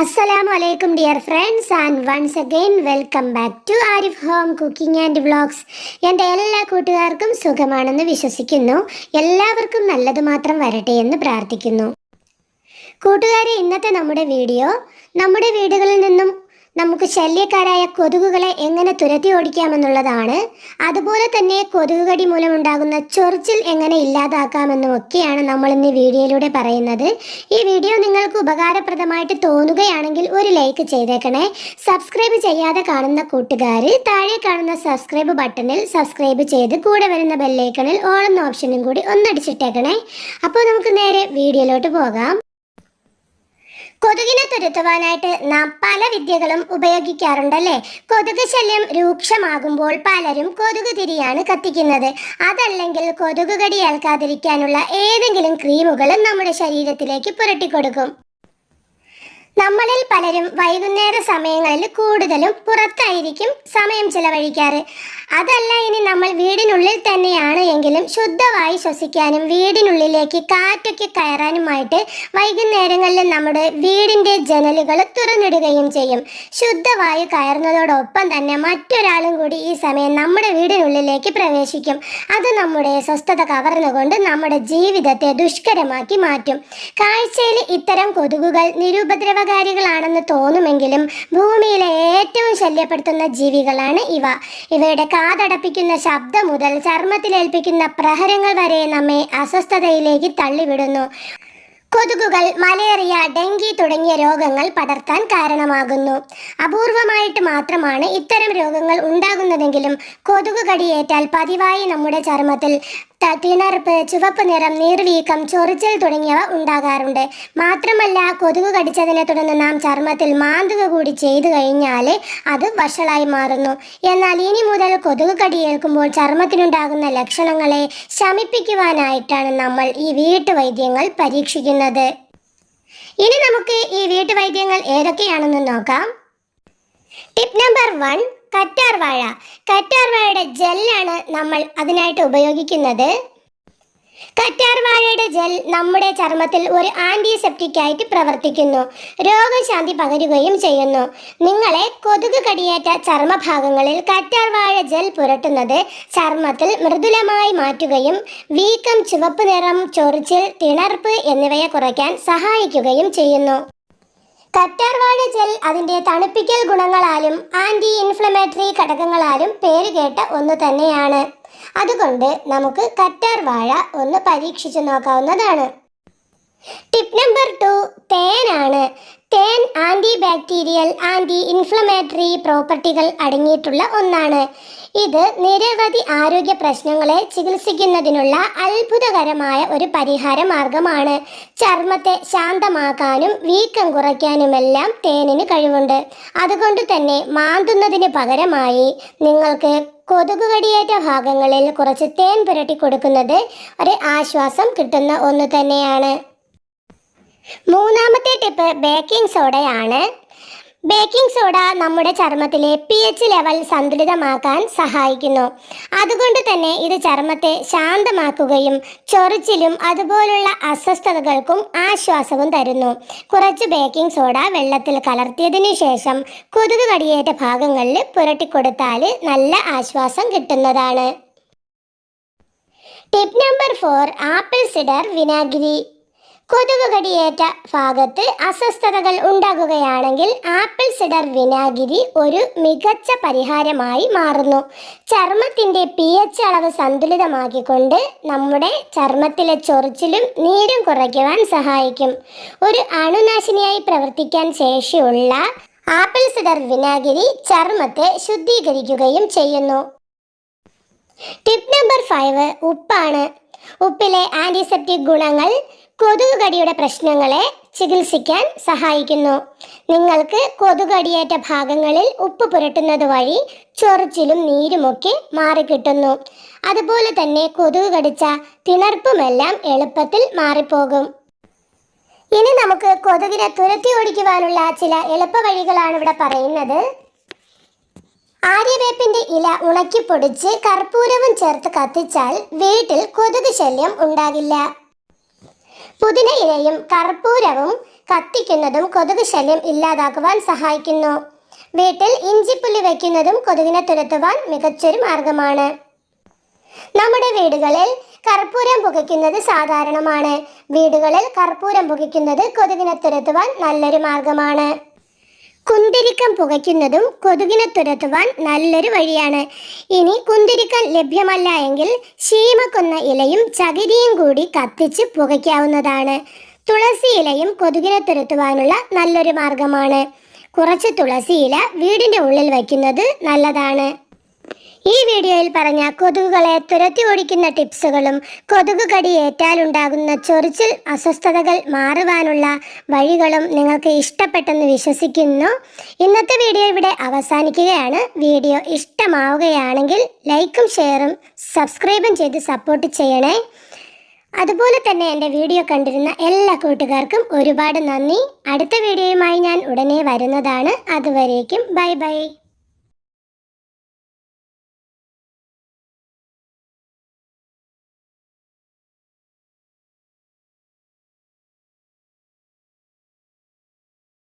അസ്സലാമു അലൈക്കും dear friends and once again welcome back to Arif home cooking and vlogs എന്റെ എല്ലാ കൂട്ടുകാർക്കും സുഖമാണെന്ന് വിശ്വസിക്കുന്നു. എല്ലാവർക്കും നല്ലത് മാത്രം വരട്ടെ എന്ന് പ്രാർത്ഥിക്കുന്നു. കൂട്ടുകാരെ ഇന്നത്തെ നമ്മുടെ വീഡിയോ നമ്മുടെ വീടുകളിൽ നിന്നും നമുക്ക് ശല്യക്കാരായ കൊതുകുകളെ എങ്ങനെ തുരത്തി ഓടിക്കാമെന്നുള്ളതാണ്. അതുപോലെ തന്നെ കൊതുകുകടി മൂലമുണ്ടാകുന്ന ചൊറിച്ചിൽ എങ്ങനെ ഇല്ലാതാക്കാമെന്നും ഒക്കെയാണ് നമ്മൾ ഇന്ന് വീഡിയോയിലൂടെ പറയുന്നത്. ഈ വീഡിയോ നിങ്ങൾക്ക് ഉപകാരപ്രദമായിട്ട് തോന്നുകയാണെങ്കിൽ ഒരു ലൈക്ക് ചെയ്തേക്കണേ. സബ്സ്ക്രൈബ് ചെയ്യാതെ കാണുന്ന കൂട്ടുകാർ താഴെ കാണുന്ന സബ്സ്ക്രൈബ് ബട്ടണിൽ സബ്സ്ക്രൈബ് ചെയ്ത് കൂടെ വരുന്ന ബെല്ലൈക്കണിൽ ഓൾ എന്ന ഓപ്ഷനും കൂടി ഒന്നടിച്ചിട്ടേക്കണേ. അപ്പോൾ നമുക്ക് നേരെ വീഡിയോയിലോട്ട് പോകാം. കൊതുകിനെ തുരത്തുവാനായിട്ട് നാം പല വിദ്യകളും ഉപയോഗിക്കാറുണ്ടല്ലേ? കൊതുക് ശല്യം രൂക്ഷമാകുമ്പോൾ പലരും കൊതുക് തിരിയാണ് കത്തിക്കുന്നത്. അതല്ലെങ്കിൽ കൊതുക് കടി ഏൽക്കാതിരിക്കാനുള്ള ഏതെങ്കിലും ക്രീമുകളും നമ്മുടെ ശരീരത്തിലേക്ക് പുരട്ടിക്കൊടുക്കും. നമ്മളിൽ പലരും വൈകുന്നേര സമയങ്ങളിൽ കൂടുതലും പുറത്തായിരിക്കും സമയം ചിലവഴിക്കാറ്. അതല്ല ഇനി നമ്മൾ വീടിനുള്ളിൽ തന്നെയാണ് എങ്കിലും ശുദ്ധവായു ശ്വസിക്കാനും വീടിനുള്ളിലേക്ക് കാറ്റൊക്കെ കയറാനുമായിട്ട് വൈകുന്നേരങ്ങളിൽ നമ്മുടെ വീടിന്റെ ജനലുകൾ തുറന്നിടുകയും ചെയ്യും. ശുദ്ധവായു കയറുന്നതോടൊപ്പം തന്നെ മറ്റൊരാളും കൂടി ഈ സമയം നമ്മുടെ വീടിനുള്ളിലേക്ക് പ്രവേശിക്കും. അത് നമ്മുടെ സ്വസ്ഥത കവർന്നുകൊണ്ട് നമ്മുടെ ജീവിതത്തെ ദുഷ്കരമാക്കി മാറ്റും. കാഴ്ചയിൽ ഇത്തരം കൊതുകുകൾ നിരുപദ്രവകാരികളാണെന്ന് തോന്നുമെങ്കിലും ഭൂമിയിലെ ഏറ്റവും ശല്യപ്പെടുത്തുന്ന ജീവികളാണ് ഇവ. ഇവയുടെ കാതടപ്പിക്കുന്ന ശബ്ദം മുതൽ ചർമ്മത്തിലേൽപ്പിക്കുന്ന പ്രഹരങ്ങൾ വരെ നമ്മെ അസ്വസ്ഥതയിലേക്ക് തള്ളിവിടുന്നു. കൊതുകുകൾ മലേറിയ ഡെങ്കി തുടങ്ങിയ രോഗങ്ങൾ പടർത്താൻ കാരണമാകുന്നു. അപൂർവമായിട്ട് മാത്രമാണ് ഇത്തരം രോഗങ്ങൾ ഉണ്ടാകുന്നതെങ്കിലും കൊതുക് കടിയേറ്റാൽ പതിവായി നമ്മുടെ ചർമ്മത്തിൽ ത- തിണർപ്പ് ചുവപ്പ് നിറം നീർവീക്കം ചൊറിച്ചൽ തുടങ്ങിയവ ഉണ്ടാകാറുണ്ട്. മാത്രമല്ല കൊതുക് കടിച്ചതിനെ തുടർന്ന് നാം ചർമ്മത്തിൽ മാന്തുക കൂടി ചെയ്തു കഴിഞ്ഞാൽ അത് വഷളായി മാറുന്നു. എന്നാൽ ഇനി മുതൽ കൊതുക് കടിയേൽക്കുമ്പോൾ ചർമ്മത്തിനുണ്ടാകുന്ന ലക്ഷണങ്ങളെ ശമിപ്പിക്കുവാനായിട്ടാണ് നമ്മൾ ഈ വീട്ടുവൈദ്യങ്ങൾ പരീക്ഷിക്കുന്നത്. ഇനി നമുക്ക് ഈ വീട്ടുവൈദ്യങ്ങൾ ഏതൊക്കെയാണെന്ന് നോക്കാം. ടിപ്പ് നമ്പർ വൺ കറ്റാർ വാഴ. കറ്റാർ വാഴയുടെ ജെല്ലാണ് നമ്മൾ അതിനായിട്ട് ഉപയോഗിക്കുന്നത്. കറ്റാർ വാഴയുടെ ജെൽ നമ്മുടെ ചർമ്മത്തിൽ ഒരു ആന്റിസെപ്റ്റിക് ആയിട്ട് പ്രവർത്തിക്കുന്നു. രോഗശാന്തി പകരുകയും ചെയ്യുന്നു. നിങ്ങളെ കൊതുക് കടിയേറ്റ ചർമ്മഭാഗങ്ങളിൽ കറ്റാർ വാഴ ജെൽ പുരട്ടുന്നത് ചർമ്മത്തിൽ മൃദുലമായി മാറ്റുകയും വീക്കം ചുവപ്പ് നിറം ചൊറിച്ചിൽ തിണർപ്പ് എന്നിവയെ കുറയ്ക്കാൻ സഹായിക്കുകയും ചെയ്യുന്നു. കറ്റാർവാഴ ജെൽ അതിന്റെ തണുപ്പിക്കൽ ഗുണങ്ങളാലും ആന്റി ഇൻഫ്ലമേറ്ററി ഘടകങ്ങളാലും പേരുകേട്ട ഒന്ന് തന്നെയാണ്. അതുകൊണ്ട് നമുക്ക് കറ്റാർവാഴ ഒന്ന് പരീക്ഷിച്ചു നോക്കാവുന്നതാണ്. ടിപ്പ് നമ്പർ ടു തേനാണ് തേൻ ആന്റി ബാക്ടീരിയൽ ആന്റി ഇൻഫ്ലമേറ്ററി പ്രോപ്പർട്ടികൾ അടങ്ങിയിട്ടുള്ള ഒന്നാണ്. ഇത് നിരവധി ആരോഗ്യ പ്രശ്നങ്ങളെ ചികിത്സിക്കുന്നതിനുള്ള അത്ഭുതകരമായ ഒരു പരിഹാര മാർഗമാണ്. ചർമ്മത്തെ ശാന്തമാക്കാനും വീക്കം കുറയ്ക്കാനുമെല്ലാം തേനിന് കഴിവുണ്ട്. അതുകൊണ്ട് തന്നെ മാന്തുന്നതിന് പകരമായി നിങ്ങൾക്ക് കൊതുക് കടിയേറ്റ ഭാഗങ്ങളിൽ കുറച്ച് തേൻ പുരട്ടി കൊടുക്കുന്നത് ഒരു ആശ്വാസം കിട്ടുന്ന ഒന്ന് തന്നെയാണ്. മൂന്നാമത്തെ ടിപ്പ് ബേക്കിംഗ് സോഡയാണ് ബേക്കിംഗ് സോഡ നമ്മുടെ ചർമ്മത്തിലെ പി എച്ച് ലെവൽ സന്തുലിതമാക്കാൻ സഹായിക്കുന്നു. അതുകൊണ്ട് തന്നെ ഇത് ചർമ്മത്തെ ശാന്തമാക്കുകയും ചൊറിച്ചിലും അതുപോലുള്ള അസ്വസ്ഥതകൾക്കും ആശ്വാസവും തരുന്നു. കുറച്ച് ബേക്കിംഗ് സോഡ വെള്ളത്തിൽ കലർത്തിയതിനു ശേഷം കൊതുക് കടിയേറ്റ ഭാഗങ്ങളിൽ പുരട്ടിക്കൊടുത്താൽ നല്ല ആശ്വാസം കിട്ടുന്നതാണ്. Tip number four apple cider വിനാഗിരി കൊതുക് കടിയേറ്റ ഭാഗത്ത് അസ്വസ്ഥതകൾ ഉണ്ടാകുകയാണെങ്കിൽ ആപ്പിൾ സിഡർ വിനാഗിരി ഒരു മികച്ച പരിഹാരമായി മാറുന്നു. ചർമ്മത്തിന്റെ പി എച്ച് അളവ് സന്തുലിതമാക്കിക്കൊണ്ട് നമ്മുടെ ചർമ്മത്തിലെ ചൊറിച്ചിലും നീരും കുറയ്ക്കുവാൻ സഹായിക്കും. ഒരു അണുനാശിനിയായി പ്രവർത്തിക്കാൻ ശേഷിയുള്ള ആപ്പിൾ സിഡർ വിനാഗിരി ചർമ്മത്തെ ശുദ്ധീകരിക്കുകയും ചെയ്യുന്നു. ടിപ്പ് നമ്പർ ഫൈവ് ഉപ്പാണ്. ഉപ്പിലെ ആന്റിസെപ്റ്റിക് ഗുണങ്ങൾ കൊതുക് കടിയുടെ പ്രശ്നങ്ങളെ ചികിത്സിക്കാൻ സഹായിക്കുന്നു. നിങ്ങൾക്ക് കൊതുകടിയേറ്റ ഭാഗങ്ങളിൽ ഉപ്പ് പുരട്ടുന്നത് വഴി ചൊറിച്ചിലും നീരുമൊക്കെ മാറിക്കിട്ടുന്നു. അതുപോലെ തന്നെ കൊതുക് കടിച്ച തിണർപ്പുമെല്ലാം എളുപ്പത്തിൽ മാറിപ്പോകും. ഇനി നമുക്ക് കൊതുകിനെ തുരത്തി ഓടിക്കുവാനുള്ള ചില എളുപ്പ വഴികളാണ് ഇവിടെ പറയുന്നത്. ആര്യവേപ്പിന്റെ ഇല ഉണക്കി പൊടിച്ച് കർപ്പൂരവും ചേർത്ത് കത്തിച്ചാൽ വീട്ടിൽ കൊതുക് ശല്യം ഉണ്ടാകില്ല. പുതിന ഇലയും കർപ്പൂരവും കത്തിക്കുന്നതും കൊതുക് ശല്യം ഇല്ലാതാക്കുവാൻ സഹായിക്കുന്നു. വീട്ടിൽ ഇഞ്ചിപ്പുല്ലി വയ്ക്കുന്നതും കൊതുകിനെ തുരത്തുവാൻ മികച്ചൊരു മാർഗമാണ്. നമ്മുടെ വീടുകളിൽ കർപ്പൂരം പുകയ്ക്കുന്നത് സാധാരണമാണ്. വീടുകളിൽ കർപ്പൂരം പുകയ്ക്കുന്നത് കൊതുകിനെ തുരത്തുവാൻ നല്ലൊരു മാർഗമാണ്. കുന്തിരിക്കം പുകയ്ക്കുന്നതും കൊതുകിനെ തുരത്തുവാൻ നല്ലൊരു വഴിയാണ്. ഇനി കുന്തിരിക്കം ലഭ്യമല്ല എങ്കിൽ ശീമക്കൊന്ന ഇലയും ചകിരിയും കൂടി കത്തിച്ച് പുകയ്ക്കാവുന്നതാണ്. തുളസി ഇലയും കൊതുകിനെ തുരത്തുവാനുള്ള നല്ലൊരു മാർഗമാണ്. കുറച്ച് തുളസി ഇല വീടിന്റെ ഉള്ളിൽ വയ്ക്കുന്നത് നല്ലതാണ്. ഈ വീഡിയോയിൽ പറഞ്ഞ കൊതുകുകളെ തുരത്തി ഓടിക്കുന്ന ടിപ്സുകളും കൊതുക് കടി ഏറ്റാലുണ്ടാകുന്ന ചൊറിച്ചിൽ അസ്വസ്ഥതകൾ മാറുവാനുള്ള വഴികളും നിങ്ങൾക്ക് ഇഷ്ടപ്പെട്ടെന്ന് വിശ്വസിക്കുന്നു. ഇന്നത്തെ വീഡിയോ ഇവിടെ അവസാനിക്കുകയാണ്. വീഡിയോ ഇഷ്ടമാവുകയാണെങ്കിൽ ലൈക്കും ഷെയറും സബ്സ്ക്രൈബും ചെയ്ത് സപ്പോർട്ട് ചെയ്യണേ. അതുപോലെ തന്നെ എന്റെ വീഡിയോ കണ്ടിരുന്ന എല്ലാ കൂട്ടുകാർക്കും ഒരുപാട് നന്ദി. അടുത്ത വീഡിയോയുമായി ഞാൻ ഉടനെ വരുന്നതാണ്. അതുവരേക്കും ബൈ ബൈ.